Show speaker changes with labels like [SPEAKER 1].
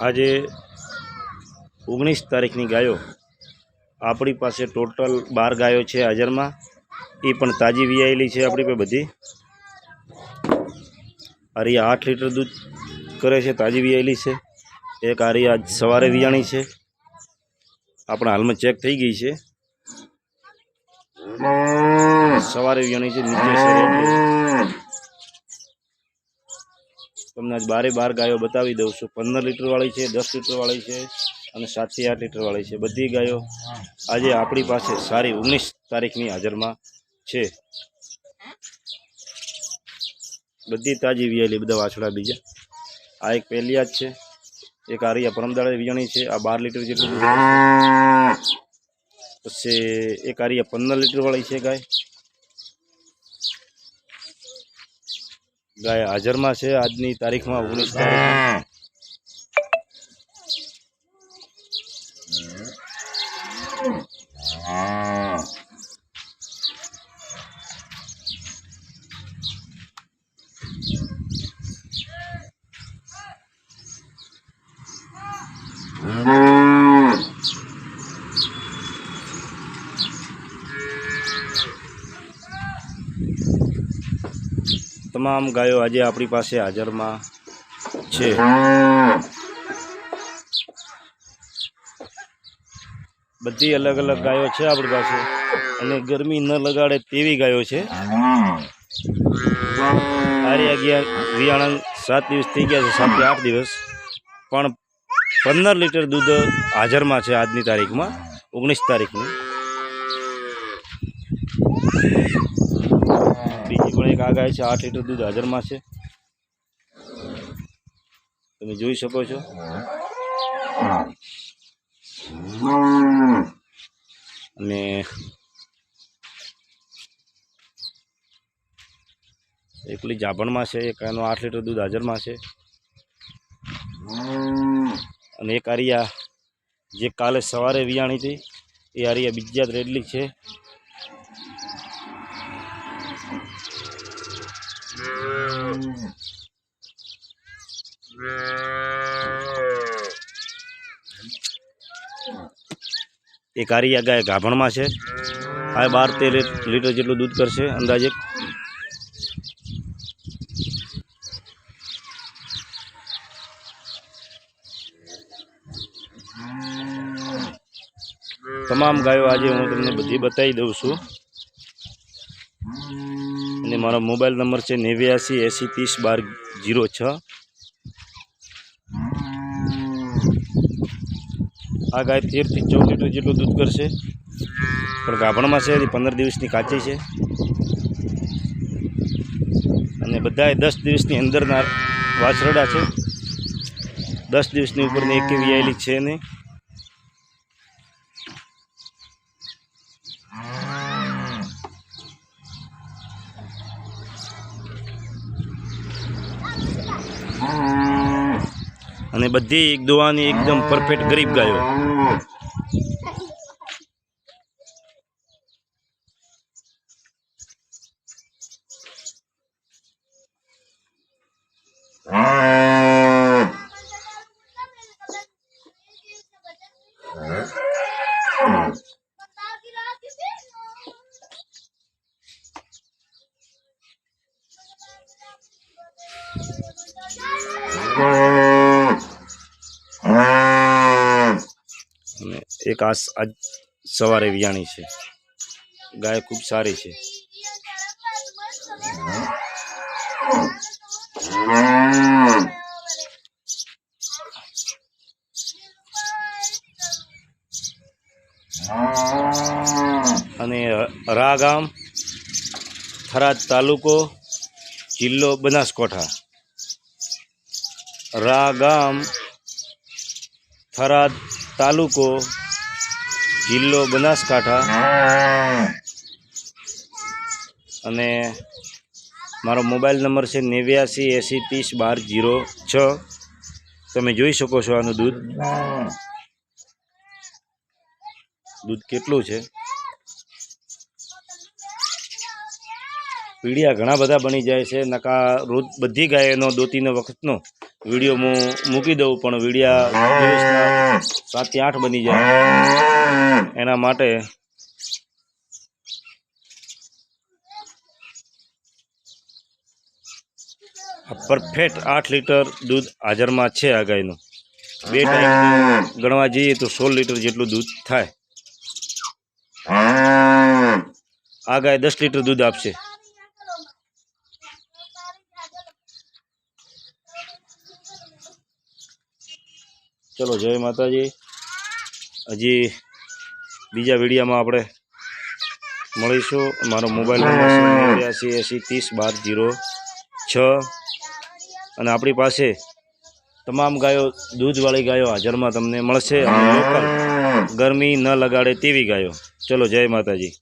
[SPEAKER 1] આજે ઓગણીસ તારીખની ગાયો આપણી પાસે ટોટલ બાર ગાયો છે હાજરમાં. એ પણ તાજી વિયાયેલી છે આપણી પાસે બધી. આરી આઠ લીટર દૂધ કરે છે, તાજી વિયાયેલી છે. એક આરી આજ સવારે વિયાણી છે. આપણા હાલમાં ચેક થઈ ગઈ છે. સવારે વિયાણી છે, નીચે. તમને આજ બારે બાર ગાયો બતાવી દઉં છું. પંદર લીટરવાળી છે, દસ લીટરવાળી છે અને સાતથી આઠ લીટરવાળી છે. બધી ગાયો આજે આપણી પાસે સારી ઓગણીસ તારીખની હાજરમાં છે. બધી તાજી વિયેલી બધા વાછડા બીજા. આ એક પહેલી જ છે. એક આરિયા પરમદાળે વીજણી છે. આ બાર લીટર જેટલું. પછી એક આરિયા પંદર લીટરવાળી છે ગાય. હાજરમાં છે આજની તારીખમાં ઓગણીસ તારીખ. તમામ ગાયો આજે આપણી પાસે હાજરમાં છે. બધી અલગ અલગ ગાયો છે આપણી પાસે. અને ગરમી ન લગાડે તેવી ગાયો છે. આરે અગિયાર વિયાણા સાત દિવસ થઈ ગયા છે, સાતથી આઠ દિવસ. પણ પંદર લીટર દૂધ હાજરમાં છે આજની તારીખમાં, ઓગણીસ તારીખની. પણ એક આ ગાય છે આઠ લીટર દૂધ હાજરમાં છે. તમે જોઈ શકો છો. અને એકલી જાભણમાં છે, એક એનો આઠ લીટર દૂધ હાજરમાં છે. અને એક આરિયા, જે કાલે સવારે વિયાણી હતી, એ આરિયા બીજા રેડલી છે. એક આરિયા ગાય ગાભણમાં છે. આ બાર તેર લીટર જેટલું દૂધ કરશે, અંદાજે. તમામ ગાયો આજે હું તમને બધી બતાવી દઉં છું. અને મારો મોબાઈલ નંબર છે નેવ્યાસી એંસી ત્રીસ બાર જીરો છ. આ ગાય તેરથી ચૌદ લીટર જેટલું દૂધ કરશે. પણ ગાભણમાં છે, હજી પંદર દિવસની કાચી છે. અને બધાએ દસ દિવસની અંદરના વાછરડા છે. દસ દિવસની ઉપરની એક આવેલી છે નહીં. અને બધી એક દોવાની એકદમ પરફેક્ટ ગરીબ ગાયો. અને એક આ આજ સવારે વિયાણી છે. ગાય ખૂબ સારી છે. અને રા ગામ થરાદ તાલુકો, જિલ્લો બનાસકાંઠા. રા ગામ થરાદ તાલુકો જિલ્લો બનાસકાંઠા. અને મારો મોબાઈલ નંબર છે નેવ્યાસી એંસી ત્રીસ બાર જીરો છ. તમે જોઈ શકો છો આનું દૂધ. દૂધ કેટલું છે? પીડિયા ઘણા બધા બની જાય છે. નકા રોજ બધી ગાયનો, દોતીનો, વખતનો વીડિયો હું મૂકી દઉં, પણ વિડીયા સાતથી આઠ બની જાય. એના માટે પરફેક્ટ આઠ લીટર દૂધ હાજરમાં છે આ ગાયનું. બે ટાઈમ ગણવા જઈએ તો સોળ લીટર જેટલું દૂધ થાય. આ ગાય દસ લીટર દૂધ આપશે. ચલો, જય માતાજી. હજી બીજા વિડીયામાં આપણે મળીશું. મારો મોબાઈલ નંબર નેવ્યાસી એંસી ત્રીસ બાર જીરો છ. અને આપણી પાસે તમામ ગાયો, દૂધવાળી ગાયો હાજરમાં તમને મળશે અને ગરમી ન લગાડે તેવી ગાયો. ચલો, જય માતાજી.